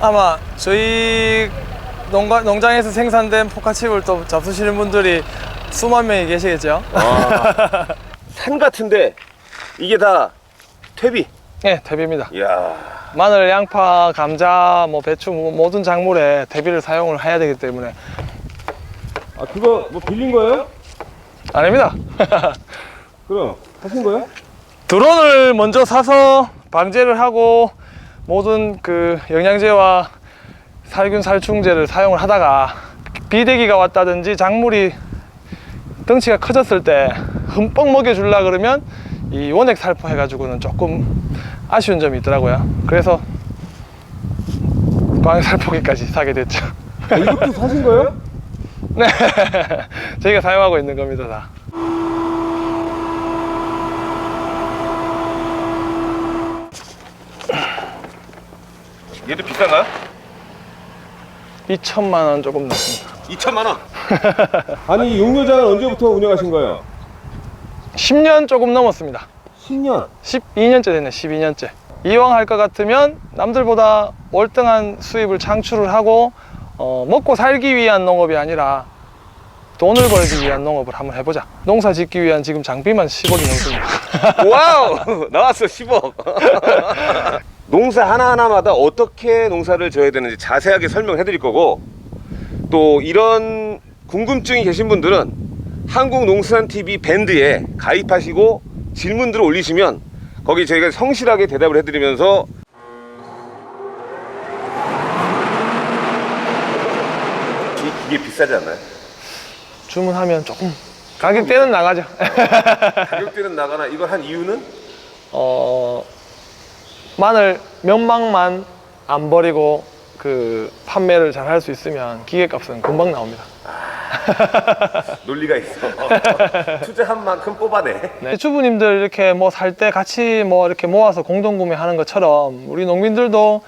아마 저희 농가, 농장에서 생산된 포카칩을 또 잡수시는 분들이 수만 명이 계시겠죠? 산 같은데 이게 다 퇴비. 네, 대비입니다. 이야. 마늘, 양파, 감자, 뭐 배추 뭐 모든 작물에 대비를 사용을 해야 되기 때문에 아 그거 뭐 빌린 거예요? 아닙니다. 그럼 하신 거예요? 드론을 먼저 사서 방제를 하고 모든 그 영양제와 살균 살충제를 사용을 하다가 비대기가 왔다든지 작물이 덩치가 커졌을 때 흠뻑 먹여주려 그러면 이 원액 살포 해가지고는 조금 아쉬운 점이 있더라고요. 그래서 광역 살포기까지 사게 됐죠. 아, 이것도 사신 거예요? 네, 저희가 사용하고 있는 겁니다 다. 얘도 비싼가요? 2천만 원 조금 넘습니다. 2천만 원. 아니 이 용료장은 언제부터 운영하신 거예요? 10년 조금 넘었습니다. 10년. 12년째 됐네, 12년째. 이왕 할 것 같으면 남들보다 월등한 수입을 창출을 하고 어, 먹고 살기 위한 농업이 아니라 돈을 벌기 위한 농업을 한번 해보자. 농사 짓기 위한 지금 장비만 10억이 넘습니다. 와우 나왔어 10억. 농사 하나 하나마다 어떻게 농사를 져야 되는지 자세하게 설명해 드릴 거고 또 이런 궁금증이 계신 분들은 한국농수산 TV 밴드에 가입하시고 질문들을 올리시면 거기 저희가 성실하게 대답을 해드리면서 이 기계 비싸지 않나요? 주문하면 조금 가격대는 나가죠. 가격대는 나가나 이걸 한 이유는 어, 마늘 면막만 안 버리고 그 판매를 잘 할 수 있으면 기계값은 금방 나옵니다. 논리가 있어. 투자한 만큼 뽑아내. 네. 주부님들 이렇게 뭐 살 때 같이 뭐 이렇게 모아서 공동 구매하는 것처럼 우리 농민들도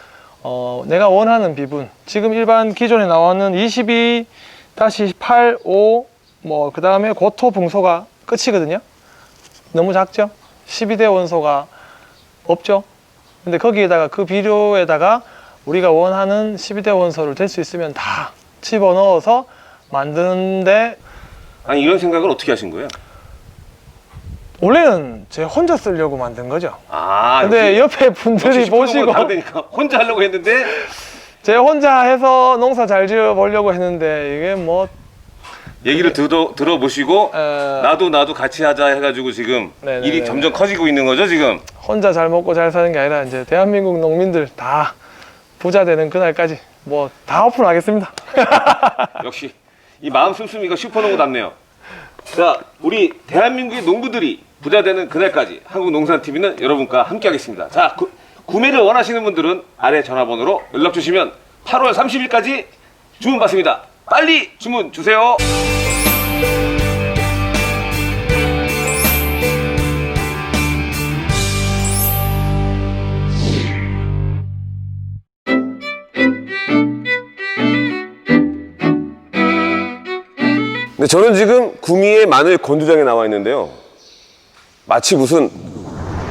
어, 내가 원하는 비분 지금 일반 기존에 나오는 22-8, 5, 뭐 그 다음에 고토 붕소가 끝이거든요. 너무 작죠? 12대 원소가 없죠. 근데 거기에다가 그 비료에다가 우리가 원하는 12대 원소를 될 수 있으면 다 집어 넣어서 만드는데 아니 이런 생각을 어떻게 하신 거예요? 원래는 제 혼자 쓰려고 만든 거죠. 아, 근데 옆에 분들이 보시고 다르니까 혼자 하려고 했는데 제 혼자 해서 농사 잘 지어 보려고 했는데 이게 뭐 얘기를 들어 들어보시고 에, 나도 나도 같이 하자 해가지고 지금 네네네네. 일이 점점 커지고 있는 거죠 지금. 혼자 잘 먹고 잘 사는 게 아니라 이제 대한민국 농민들 다 부자 되는 그날까지 뭐 다 오픈하겠습니다. 역시 이 마음 씀씀이가 슈퍼농구답네요. 자, 우리 대한민국의 농부들이 부자 되는 그날까지 한국농산TV는 여러분과 함께하겠습니다. 자, 구, 구매를 원하시는 분들은 아래 전화번호로 연락 주시면 8월 30일까지 주문 받습니다. 빨리 주문 주세요. 근데 저는 지금 구미의 마늘 건조장에 나와 있는데요. 마치 무슨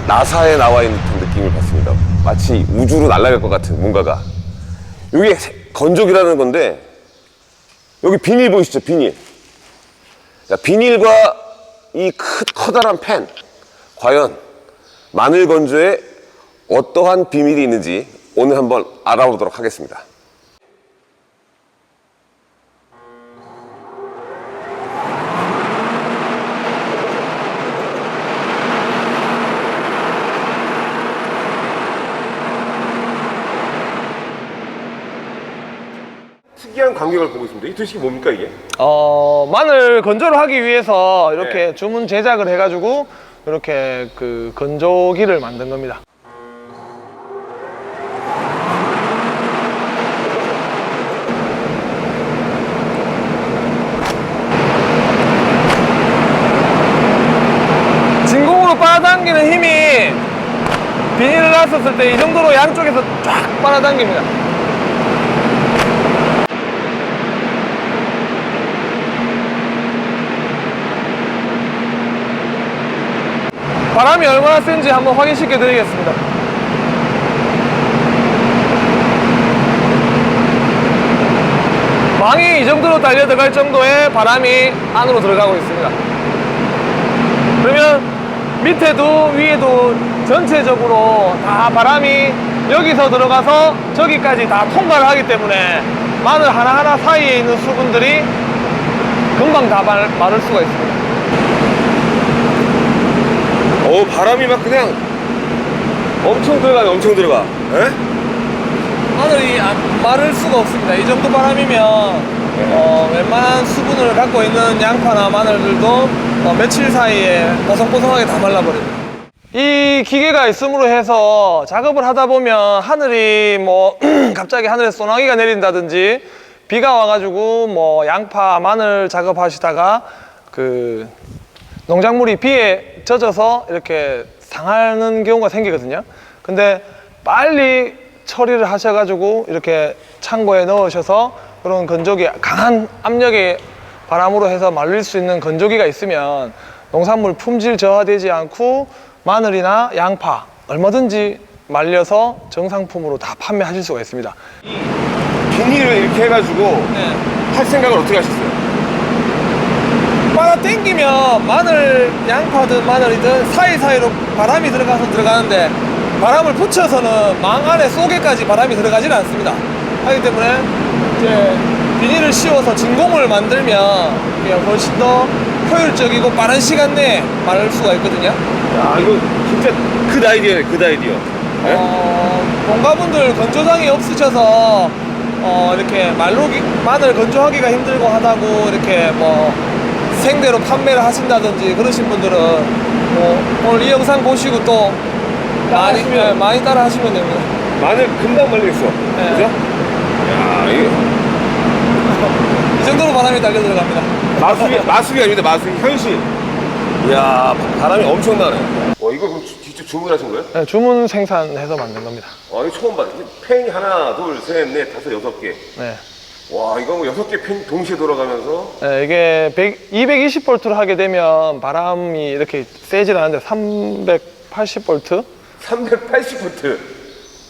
나사에 나와 있는 듯한 느낌을 받습니다. 마치 우주로 날아갈 것 같은 뭔가가. 이게 건조기라는 건데 여기 비닐 보이시죠? 비닐. 자, 비닐과 이 크, 커다란 팬 과연 마늘 건조에 어떠한 비밀이 있는지 오늘 한번 알아보도록 하겠습니다. 특이한 광경을 보고 있습니다. 이 도식이 뭡니까 이게? 어, 마늘 건조를 하기 위해서 이렇게 주문 제작을 해가지고 이렇게 그 건조기를 만든 겁니다. 진공으로 빨아당기는 힘이 비닐을 놨었을 때 이 정도로 양쪽에서 쫙 빨아당깁니다. 바람이 얼마나 센지 한번 확인시켜 드리겠습니다. 망이 이 정도로 달려 들어갈 정도의 바람이 안으로 들어가고 있습니다. 그러면 밑에도 위에도 전체적으로 다 바람이 여기서 들어가서 저기까지 다 통과를 하기 때문에 마늘 하나하나 사이에 있는 수분들이 금방 다 말, 마를 수가 있습니다. 어 바람이 막 그냥 엄청 들어가네 엄청 들어가 에? 마늘이 안 마를 수가 없습니다. 이 정도 바람이면 어, 웬만한 수분을 갖고 있는 양파나 마늘들도 어, 며칠 사이에 보송보송하게 다 말라버립니다. 이 기계가 있음으로 해서 작업을 하다 보면 하늘이 뭐 갑자기 하늘에 소나기가 내린다든지 비가 와가지고 뭐 양파, 마늘 작업하시다가 그 농작물이 비에 젖어서 이렇게 상하는 경우가 생기거든요. 근데 빨리 처리를 하셔가지고 이렇게 창고에 넣으셔서 그런 건조기 강한 압력의 바람으로 해서 말릴 수 있는 건조기가 있으면 농산물 품질 저하되지 않고 마늘이나 양파 얼마든지 말려서 정상품으로 다 판매하실 수가 있습니다. 비닐을 이렇게 해가지고 네. 할 생각을 어떻게 하셨어요? 당기면 마늘, 양파든 마늘이든 사이사이로 바람이 들어가서 들어가는데 바람을 붙여서는 망 안에 속에까지 바람이 들어가지는 않습니다. 하기 때문에 이제 비닐을 씌워서 진공을 만들면 훨씬 더 효율적이고 빠른 시간 내에 마를 수가 있거든요. 야 이거 진짜 그 아이디어네 그 아이디어 네? 어, 농가분들 건조장이 없으셔서 어, 이렇게 말로기 마늘 건조하기가 힘들고 하다고 이렇게 뭐 생대로 판매를 하신다든지 그러신 분들은 뭐 오늘 이 영상 보시고 또 많이 따라하시면- 네, 많이 따라 하시면 됩니다. 마늘 금방 말리겠어 네. 그죠? 야 이게 이 정도로 바람이 달려 들어갑니다. 마술이 마술이 아닙니다 마술 현실 이야 바람이 엄청나네 와 이거 그럼 주- 직접 주문하신 거예요? 네, 주문 생산해서 만든 겁니다. 와 이거 처음 봤는데 팬이 하나 둘 셋 넷 다섯 여섯 개 와 네. 이거 뭐 여섯 개팬 동시에 돌아가면서 네, 이게 100, 220볼트를 하게 되면 바람이 이렇게 세질 않은데 380볼트 380V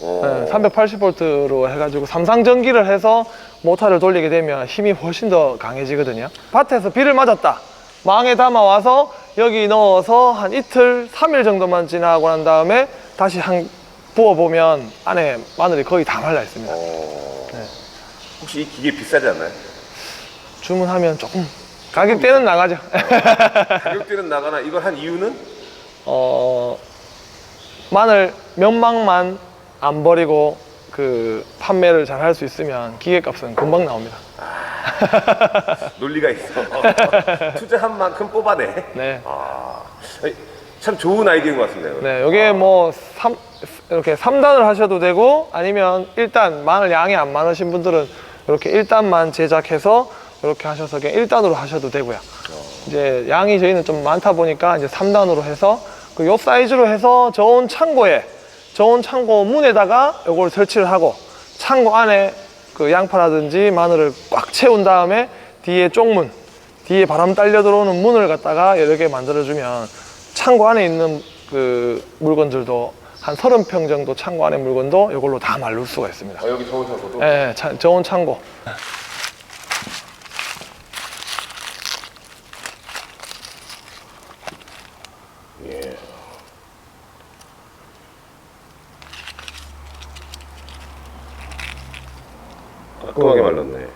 어. 네, 380볼트로 해가지고 삼상전기를 해서 모터를 돌리게 되면 힘이 훨씬 더 강해지거든요. 밭에서 비를 맞았다. 망에 담아와서 여기 넣어서 한 이틀, 3일 정도만 지나고 난 다음에 다시 한 부어보면 안에 마늘이 거의 다 말라 있습니다. 혹시 이 기계 비싸지 않나요? 주문하면 조금 가격대는 나가죠. 가격대는 나가나 이걸 한 이유는? 어, 마늘 몇 망만 안 버리고 그 판매를 잘 할 수 있으면 기계값은 금방 나옵니다. 논리가 있어 투자한 만큼 뽑아내 네. 아, 아니, 참 좋은 아이디어인 것 같습니다 이거. 네, 여기에 뭐 삼, 이렇게 3단을 하셔도 되고 아니면 1단 마늘 양이 안 많으신 분들은 이렇게 1단만 제작해서 이렇게 하셔서 그냥 1단으로 하셔도 되고요. 이제 양이 저희는 좀 많다 보니까 이제 3단으로 해서 그 요 사이즈로 해서 저온 창고에 저온 창고 문에다가 요걸 설치를 하고 창고 안에 그 양파라든지 마늘을 꽉 채운 다음에 뒤에 쪽문 뒤에 바람 딸려 들어오는 문을 갖다가 여러 개 만들어주면 창고 안에 있는 그 물건들도 한 30평 정도 창고 안에 물건도 이걸로 다 말릴 수가 있습니다. 아, 여기 저온 창고도? 예, 차- 저온 창고. 예. 깔끔하게 말랐네